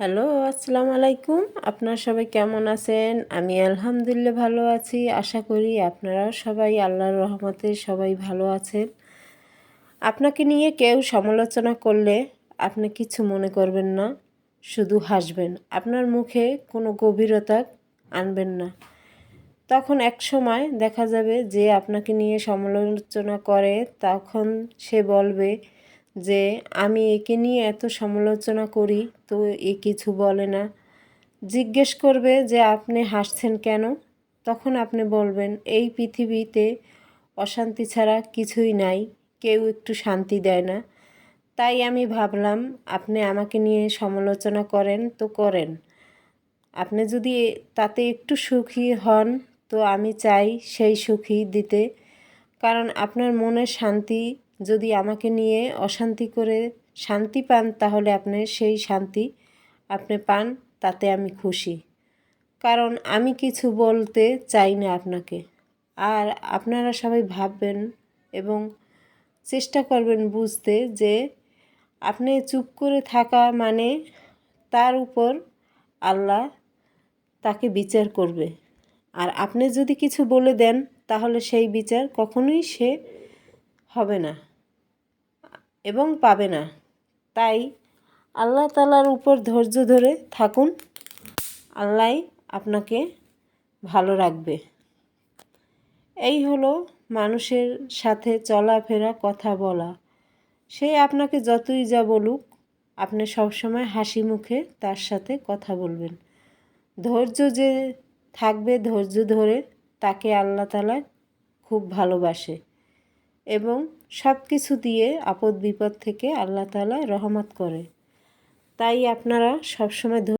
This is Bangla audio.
হ্যালো, আসসালামু আলাইকুম। আপনারা সবাই কেমন আছেন? আমি আলহামদুলিল্লাহ ভালো আছি। আশা করি আপনারাও সবাই আল্লাহর রহমতে সবাই ভালো আছেন। আপনাকে নিয়ে কেউ সমালোচনা করলে আপনি কিছু মনে করবেন না, শুধু হাসবেন। আপনার মুখে কোনো গভীরতা আনবেন না। তখন এক সময় দেখা যাবে যে আপনাকে নিয়ে সমালোচনা করে, তখন সে বলবে যে আমি একে নিয়ে এত সমালোচনা করি, তো এ কিছু বলে না। জিজ্ঞেস করবে যে, আপনি হাসছেন কেন? তখন আপনি বলবেন, এই পৃথিবীতে অশান্তি ছাড়া কিছুই নাই, কেউ একটু শান্তি দেয় না। তাই আমি ভাবলাম, আপনি আমাকে নিয়ে সমালোচনা করেন তো করেন। আপনি যদি তাতে একটু সুখী হন, তো আমি চাই সেই সুখী দিতে। কারণ আপনার মনের শান্তি যদি আমাকে নিয়ে অশান্তি করে শান্তি পান, তাহলে আপনি সেই শান্তি আপনি পান, তাতে আমি খুশি। কারণ আমি কিছু বলতে চাই না আপনাকে। আর আপনারা সবাই ভাববেন এবং চেষ্টা করবেন বুঝতে যে আপনি চুপ করে থাকা মানে তার উপর আল্লাহ তাকে বিচার করবে। আর আপনি যদি কিছু বলে দেন, তাহলে সেই বিচার কখনোই সে হবে না। এবং পাবে না। তাই আল্লাহ তালার উপর ধৈর্য ধরে থাকুন। আল্লাহ আপনাকে ভালো রাখবে। এই হলো মানুষের সাথে চলাফেরা, কথা বলা। সে আপনাকে যতই যা বলুক, আপনি সবসময় হাসি মুখে তার সাথে কথা বলবেন। ধৈর্য যে থাকবে, ধৈর্য ধরে তাকে আল্লাহ তালা খুব ভালোবাসে। এবং সব কিছু দিয়ে আপদ বিপদ থেকে আল্লাহ তালা রহমত করে। তাই আপনারা সবসময়